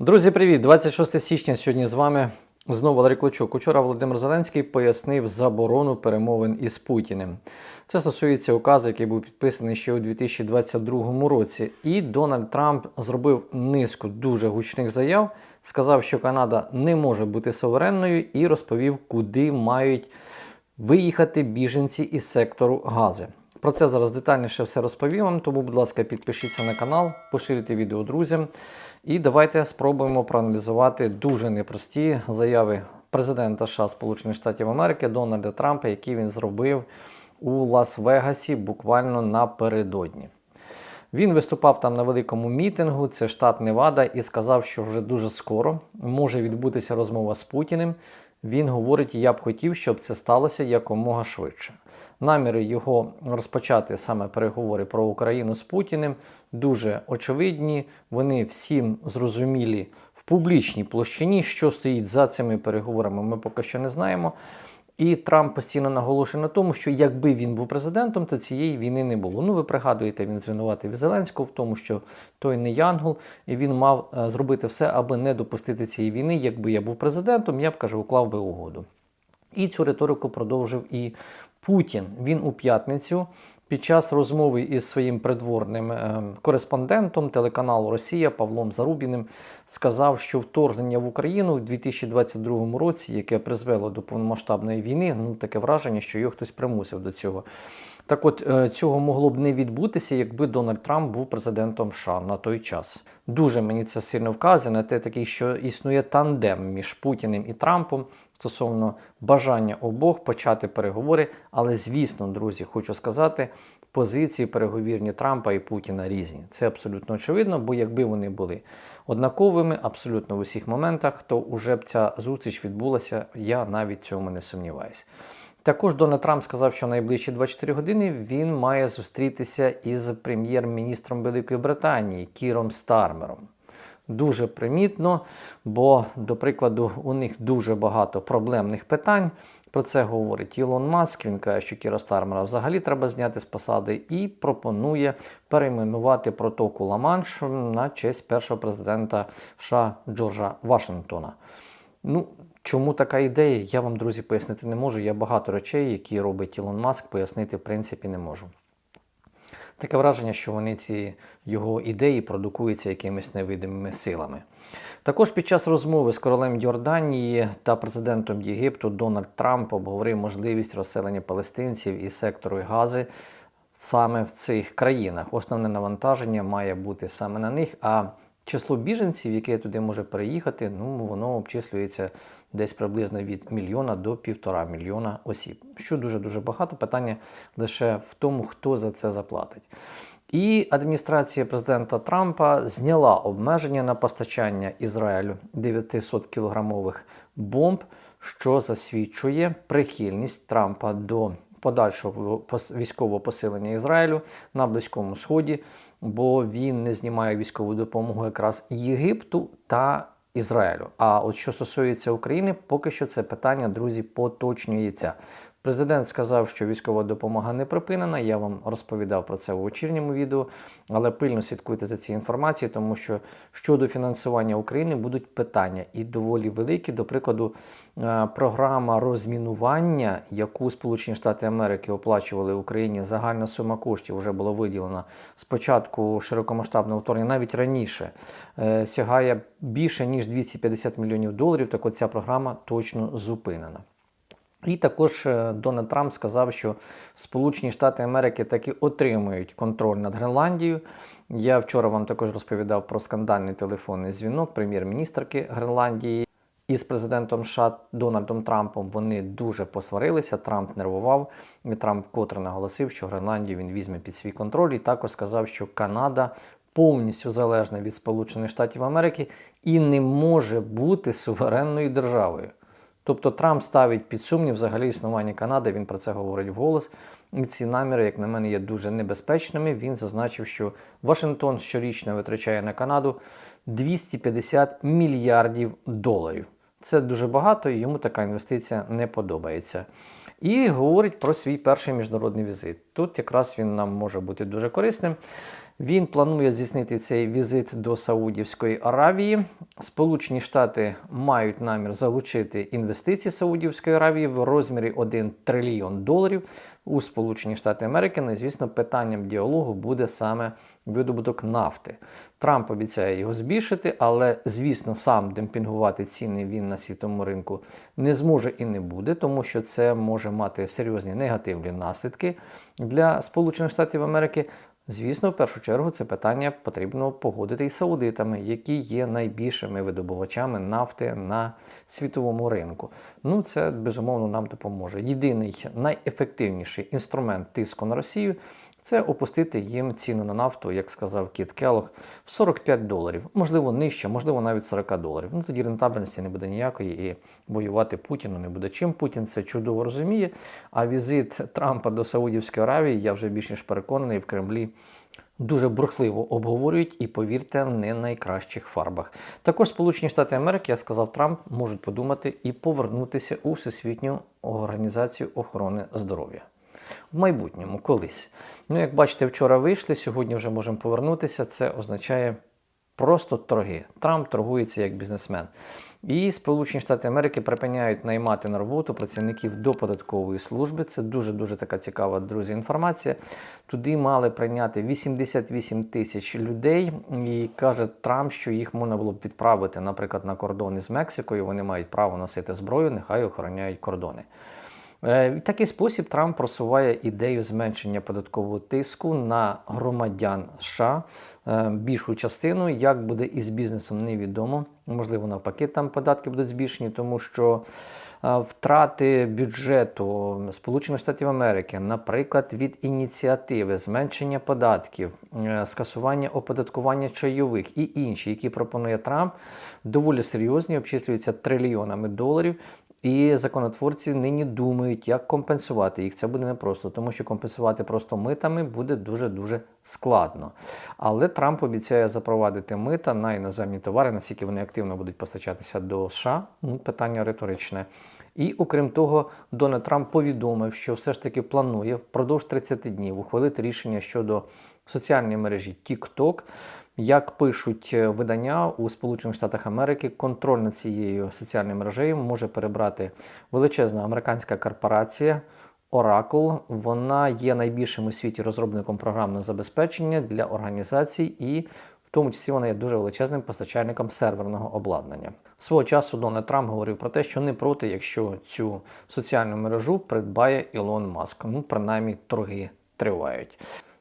Друзі, привіт! 26 січня сьогодні з вами знову Валерій Клочок. Учора Володимир Зеленський пояснив заборону перемовин із Путіним. Це стосується указу, який був підписаний ще у 2022 році. І Дональд Трамп зробив низку дуже гучних заяв, сказав, що Канада не може бути суверенною, і розповів, куди мають виїхати біженці із сектору Гази. Про це зараз детальніше все розповім вам, тому, будь ласка, підпишіться на канал, поширюйте відео друзям. І давайте спробуємо проаналізувати дуже непрості заяви президента США Сполучених Штатів Америки Дональда Трампа, які він зробив у Лас-Вегасі буквально напередодні. Він виступав там на великому мітингу, це штат Невада, і сказав, що вже дуже скоро може відбутися розмова з Путіним. Він говорить, я б хотів, щоб це сталося якомога швидше. Наміри його розпочати саме переговори про Україну з Путіним дуже очевидні. Вони всім зрозумілі в публічній площині, що стоїть за цими переговорами. Ми поки що не знаємо. І Трамп постійно наголошує на тому, що якби він був президентом, то цієї війни не було. Ну, ви пригадуєте, він звинуватив Зеленського в тому, що той не Янгол, і він мав е, зробити все, аби не допустити цієї війни. Якби я був президентом, я б каже, уклав би угоду. І цю риторику продовжив і Путін. Він у п'ятницю під час розмови із своїм придворним е, кореспондентом телеканалу Росія Павлом Зарубіним сказав, що вторгнення в Україну в 2022 році, яке призвело до повномасштабної війни, ну таке враження, що його хтось примусив до цього. Так от е, цього могло б не відбутися, якби Дональд Трамп був президентом США на той час. Дуже мені це сильно вказує на те, такий, що існує тандем між Путіним і Трампом стосовно бажання обох почати переговори. Але, звісно, друзі, хочу сказати, позиції переговірні Трампа і Путіна різні. Це абсолютно очевидно, бо якби вони були однаковими абсолютно в усіх моментах, то вже б ця зустріч відбулася. Я навіть цьому не сумніваюся. Також Дональд Трамп сказав, що найближчі 24 години він має зустрітися із прем'єр-міністром Великої Британії Кіром Стармером. Дуже примітно, бо, до прикладу, у них дуже багато проблемних питань. Про це говорить Ілон Маск. Він каже, що Кіра Стармера взагалі треба зняти з посади і пропонує перейменувати протоку Ла-Манш на честь першого президента США Джорджа Вашингтона. Ну, Чому така ідея? Я вам, друзі, пояснити не можу. Я багато речей, які робить Ілон Маск, пояснити в принципі не можу. Таке враження, що вони ці його ідеї продукуються якимись невидимими силами. Також під час розмови з королем Йорданії та президентом Єгипту Дональд Трамп обговорив можливість розселення палестинців із сектору Гази саме в цих країнах. Основне навантаження має бути саме на них. а Число біженців, яке туди може переїхати, ну воно обчислюється десь приблизно від мільйона до півтора мільйона осіб. Що дуже-дуже багато. Питання лише в тому, хто за це заплатить. І адміністрація президента Трампа зняла обмеження на постачання Ізраїлю 900 кілограмових бомб, що засвідчує прихильність Трампа до подальшого військового посилення Ізраїлю на Близькому Сході, бо він не знімає військову допомогу якраз Єгипту та Ізраїлю. А от що стосується України, поки що це питання, друзі, поточнюється. Президент сказав, що військова допомога не припинена. Я вам розповідав про це у вечірньому відео, але пильно слідкуйте за цією інформацією, тому що щодо фінансування України будуть питання і доволі великі. До прикладу, е, програма розмінування, яку Сполучені Штати Америки оплачували Україні, загальна сума коштів вже була виділена спочатку широкомасштабного вторгнення, навіть раніше е, сягає більше ніж 250 мільйонів доларів. Так от ця програма точно зупинена. І також е, Дональд Трамп сказав, що Сполучені Штати Америки таки отримують контроль над Гренландією. Я вчора вам також розповідав про скандальний телефонний дзвінок прем'єр-міністрки Гренландії із президентом США Дональдом Трампом. Вони дуже посварилися. Трамп нервував. І Трамп котре наголосив, що Гренландію він візьме під свій контроль, і також сказав, що Канада. Повністю залежна від Сполучених Штатів Америки і не може бути суверенною державою. Тобто Трамп ставить під сумнів взагалі існування Канади, він про це говорить вголос. І ці наміри, як на мене, є дуже небезпечними. Він зазначив, що Вашингтон щорічно витрачає на Канаду 250 мільярдів доларів. Це дуже багато, і йому така інвестиція не подобається. І говорить про свій перший міжнародний візит. Тут якраз він нам може бути дуже корисним. Він планує здійснити цей візит до Саудівської Аравії. Сполучені Штати мають намір залучити інвестиції Саудівської Аравії в розмірі 1 трильйон доларів у Сполучені Штати Америки. Ну і звісно, питанням діалогу буде саме видобуток нафти. Трамп обіцяє його збільшити, але звісно, сам демпінгувати ціни він на світовому ринку не зможе і не буде, тому що це може мати серйозні негативні наслідки для Сполучених Штатів Америки. Звісно, в першу чергу це питання потрібно погодити із саудитами, які є найбільшими видобувачами нафти на світовому ринку. Ну, це безумовно нам допоможе. Єдиний найефективніший інструмент тиску на Росію це опустити їм ціну на нафту, як сказав Кіт Келлог, в 45 доларів, можливо, нижче, можливо, навіть 40 доларів. Ну тоді рентабельності не буде ніякої і воювати Путіну не буде чим. Путін це чудово розуміє. А візит Трампа до Саудівської Аравії, я вже більш ніж переконаний в Кремлі. Дуже бурхливо обговорюють і, повірте, не найкращих фарбах. Також Сполучені Штати Америки, я сказав Трамп, можуть подумати і повернутися у Всесвітню організацію охорони здоров'я. В майбутньому колись. Ну, як бачите, вчора вийшли, сьогодні вже можемо повернутися. Це означає просто торги. Трамп торгується як бізнесмен. І Сполучені Штати Америки припиняють наймати на роботу працівників до податкової служби. Це дуже дуже така цікава, друзі, інформація. Туди мали прийняти 88 тисяч людей, і каже Трамп, що їх можна було б відправити, наприклад, на кордон із Мексикою. Вони мають право носити зброю, нехай охороняють кордони. Е, В такий спосіб Трамп просуває ідею зменшення податкового тиску на громадян США. Е, Більшу частину, як буде із бізнесом, невідомо. Можливо, навпаки, там податки будуть збільшені, тому що е, втрати бюджету Сполучених Штатів Америки, наприклад, від ініціативи зменшення податків, скасування оподаткування чайових і інші, які пропонує Трамп, доволі серйозні, обчислюються трильйонами доларів. І законотворці нині думають, як компенсувати їх. Це буде непросто, тому що компенсувати просто митами буде дуже-дуже складно. Але Трамп обіцяє запровадити мита на іноземні товари, наскільки вони активно будуть постачатися до США. Ну, питання риторичне. І окрім того, Дональд Трамп повідомив, що все ж таки планує впродовж 30 днів ухвалити рішення щодо соціальної мережі TikTok. Як пишуть е, видання у Сполучених Штатах Америки, контроль над цією соціальною мережею може перебрати величезна американська корпорація Oracle. Вона є найбільшим у світі розробником програмного забезпечення для організацій і в тому числі вона є дуже величезним постачальником серверного обладнання. Свого часу Дональд Трамп говорив про те, що не проти, якщо цю соціальну мережу придбає Ілон Маск. Ну, принаймні, торги тривають.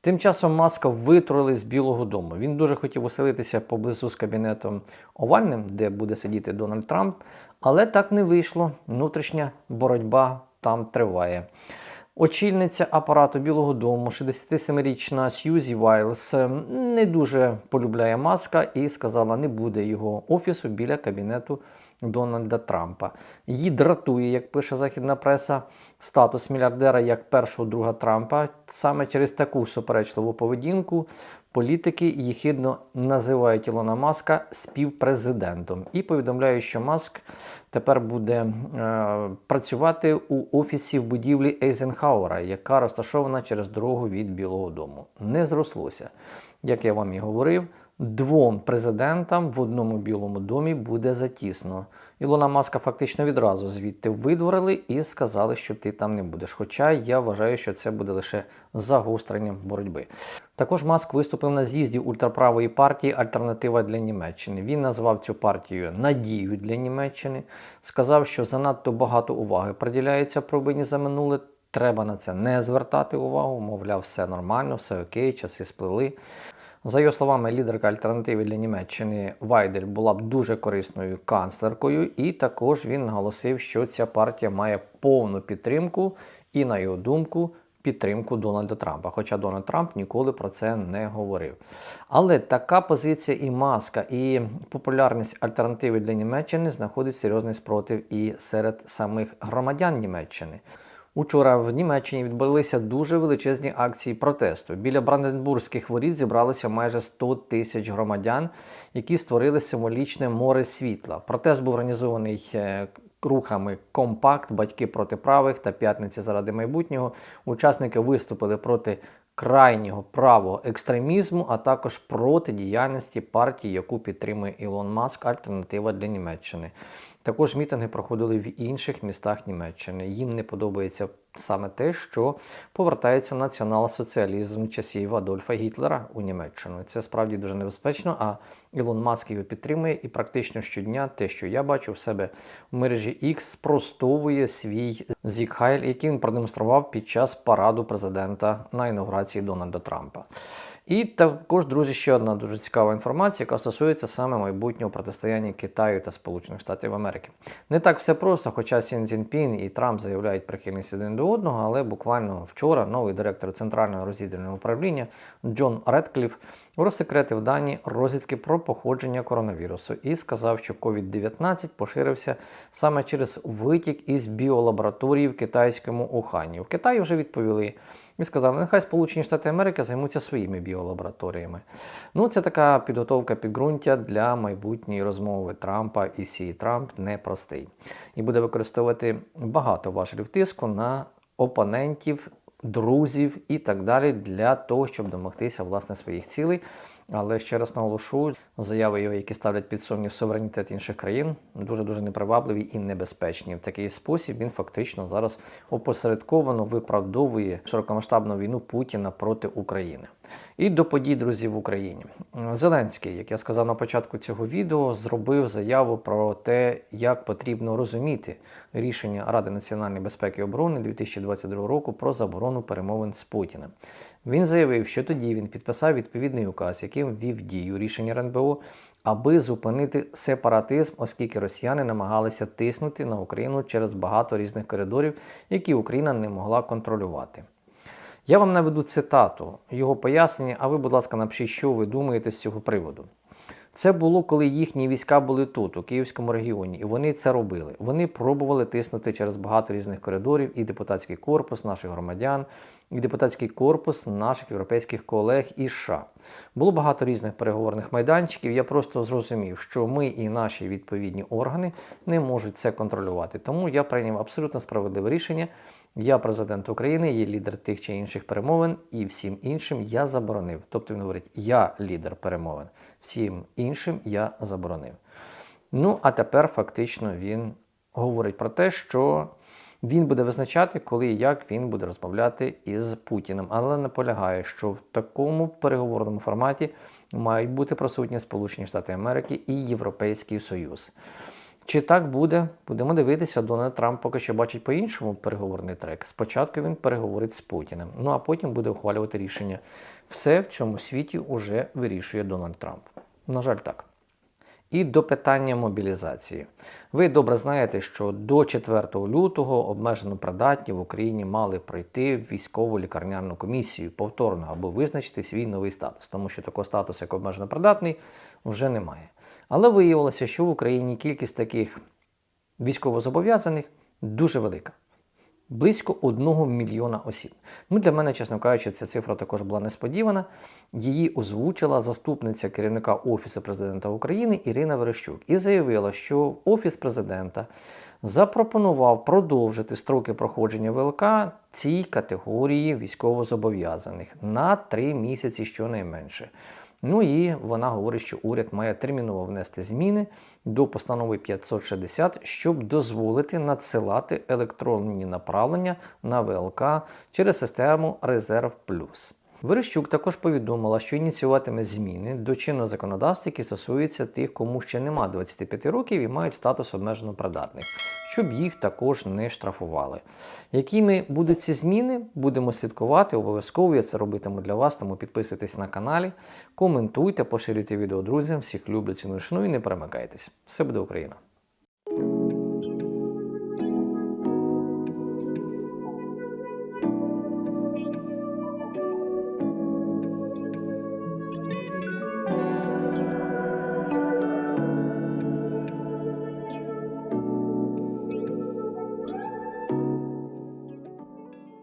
Тим часом Маска витрули з Білого Дому. Він дуже хотів оселитися поблизу з кабінетом Овальним, де буде сидіти Дональд Трамп, але так не вийшло. Внутрішня боротьба там триває. Очільниця апарату Білого Дому, 67-річна Сьюзі Вайлс, не дуже полюбляє маска і сказала, не буде його офісу біля кабінету Дональда Трампа. Її дратує, як пише західна преса, статус мільярдера як першого друга Трампа. Саме через таку суперечливу поведінку політики їхідно називають Ілона Маска співпрезидентом і повідомляють, що Маск тепер буде е, працювати у офісі в будівлі Ейзенхауера, яка розташована через дорогу від Білого Дому. Не зрослося. Як я вам і говорив, двом президентам в одному білому домі буде затісно. Ілона Маска фактично відразу звідти видворили і сказали, що ти там не будеш. Хоча я вважаю, що це буде лише загостренням боротьби. Також Маск виступив на з'їзді ультраправої партії Альтернатива для Німеччини. Він назвав цю партію надією для Німеччини, сказав, що занадто багато уваги приділяється провині за минуле. Треба на це не звертати увагу, мовляв, все нормально, все окей, часи сплили. За його словами, лідерка альтернативи для Німеччини Вайдель була б дуже корисною канцлеркою, і також він наголосив, що ця партія має повну підтримку і, на його думку, підтримку Дональда Трампа. Хоча Дональд Трамп ніколи про це не говорив. Але така позиція і маска, і популярність альтернативи для Німеччини знаходить серйозний спротив і серед самих громадян Німеччини. Учора в Німеччині відбулися дуже величезні акції протесту. Біля Бранденбурзьких воріт зібралося майже 100 тисяч громадян, які створили символічне море світла. Протест був організований е, рухами Компакт, батьки проти правих та п'ятниці заради майбутнього. Учасники виступили проти крайнього правого екстремізму, а також проти діяльності партії, яку підтримує Ілон Маск, альтернатива для Німеччини. Також мітинги проходили в інших містах Німеччини. Їм не подобається саме те, що повертається націонал-соціалізм часів Адольфа Гітлера у Німеччину. Це справді дуже небезпечно. А Ілон Маск його підтримує, і практично щодня те, що я бачу в себе в мережі X, спростовує свій зікхайль, який він продемонстрував під час параду президента на інаугурації Дональда Трампа. І також, друзі, ще одна дуже цікава інформація, яка стосується саме майбутнього протистояння Китаю та Сполучених Штатів Америки. Не так все просто, хоча Сін Цзіньпін і Трамп заявляють прихильність один до одного, але буквально вчора новий директор Центрального розвідувального управління Джон Редкліф розсекретив дані розвідки про походження коронавірусу і сказав, що COVID-19 поширився саме через витік із біолабораторії в китайському Ухані. В Китаї вже відповіли. І сказали, нехай Сполучені Штати Америки займуться своїми біолабораторіями. Ну, це така підготовка підґрунтя для майбутньої розмови Трампа і Сі. Трамп непростий. І буде використовувати багато важелів тиску на опонентів, друзів і так далі для того, щоб домогтися власне своїх цілей. Але ще раз наголошую, заяви які ставлять під сумнів суверенітет інших країн, дуже дуже непривабливі і небезпечні. В такий спосіб він фактично зараз опосередковано виправдовує широкомасштабну війну Путіна проти України. І до подій, друзі, в Україні. Зеленський, як я сказав на початку цього відео, зробив заяву про те, як потрібно розуміти рішення Ради національної безпеки і оборони 2022 року про заборону перемовин з Путіним. Він заявив, що тоді він підписав відповідний указ, яким ввів дію рішення РНБО, аби зупинити сепаратизм, оскільки росіяни намагалися тиснути на Україну через багато різних коридорів, які Україна не могла контролювати. Я вам наведу цитату його пояснення, а ви, будь ласка, напишіть, що ви думаєте з цього приводу. Це було, коли їхні війська були тут, у Київському регіоні, і вони це робили. Вони пробували тиснути через багато різних коридорів і депутатський корпус наших громадян, депутатський корпус наших європейських колег і США. Було багато різних переговорних майданчиків. Я просто зрозумів, що ми і наші відповідні органи не можуть це контролювати. Тому я прийняв абсолютно справедливе рішення. Я президент України, є лідер тих чи інших перемовин, і всім іншим я заборонив. Тобто він говорить, я лідер перемовин, всім іншим я заборонив. Ну, а тепер фактично він говорить про те, що він буде визначати, коли і як він буде розмовляти із Путіним, але наполягає, що в такому переговорному форматі мають бути присутні Сполучені Штати Америки і Європейський Союз. Чи так буде? Будемо дивитися. Дональд Трамп поки що бачить по-іншому переговорний трек. Спочатку він переговорить з Путіним, ну а потім буде ухвалювати рішення. Все в цьому світі вже вирішує Дональд Трамп. На жаль, так. І до питання мобілізації. Ви добре знаєте, що до 4 лютого обмежено придатні в Україні мали пройти військову лікарняну комісію повторно або визначити свій новий статус, тому що такого статусу, як обмежено придатний, вже немає. Але виявилося, що в Україні кількість таких військовозобов'язаних дуже велика. Близько одного мільйона осіб. Ну, Для мене, чесно кажучи, ця цифра також була несподівана. Її озвучила заступниця керівника Офісу президента України Ірина Верещук і заявила, що Офіс президента запропонував продовжити строки проходження ВЛК цій категорії військовозобов'язаних на три місяці щонайменше. Ну і вона говорить, що уряд має терміново внести зміни до постанови 560, щоб дозволити надсилати електронні направлення на ВЛК через систему Резерв Плюс. Верещук також повідомила, що ініціюватиме зміни до чинного законодавства, які стосуються тих, кому ще нема 25 років і мають статус обмежено придатних, щоб їх також не штрафували. Якими будуть ці зміни, будемо слідкувати. Обов'язково я це робитиму для вас, тому підписуйтесь на каналі, коментуйте, поширюйте відео друзям. Всіх люблю, ціную, шаную і не перемикайтесь. Все буде Україна!